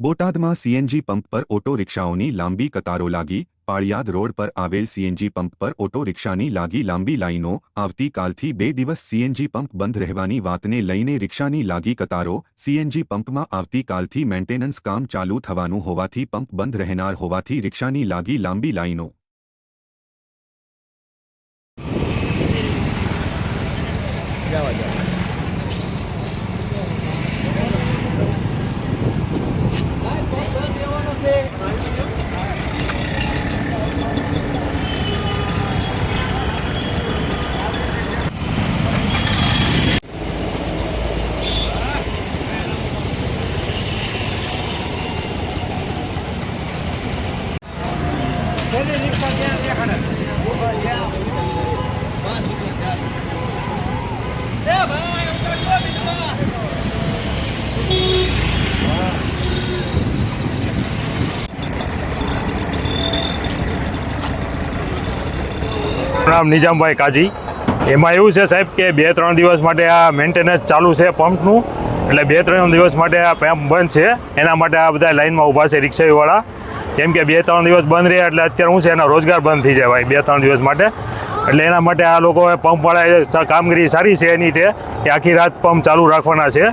બોટાદમાં CNG pump પર auto રિક્ષાઓની લાંબી કતારો લાગી, પાળિયાદ રોડ પર આવેલ સીએનજી પંપ પર ઓટો રિક્ષાની લાગી લાંબી લાઈનો આવતીકાલથી બે દિવસ સીએનજી પંપ બંધ રહેવાની વાતને લઈને રિક્ષાની લાગી કતારો, સીએનજી પંપમાં આવતીકાલથી મેન્ટેનન્સ કામ ચાલુ થવાનું હોવાથી પંપ બંધ રહેનાર હોવાથી રિક્ષાની લાગી લાંબી લાઈનો. નામ નિજામભાઈ કાજી. એમાં એવું છે સાહેબ કે બે ત્રણ દિવસ માટે આ મેન્ટેનન્સ ચાલુ છે પંપનું એટલે બે ત્રણ દિવસ માટે આ પંપ બંધ છે. એના માટે આ બધા લાઈનમાં ઊભા છે રિક્ષાવાળા. કેમ કે બે, ત્રણ દિવસ બંધ રહ્યા એટલે અત્યારે હું છે, એના રોજગાર બંધ થઈ જાય ભાઈ, બે, ત્રણ દિવસ માટે. એટલે એના માટે આ લોકો પંપવાળા કામગીરી સારી છે એની તે, કે આખી રાત પંપ ચાલુ રાખવાના છે.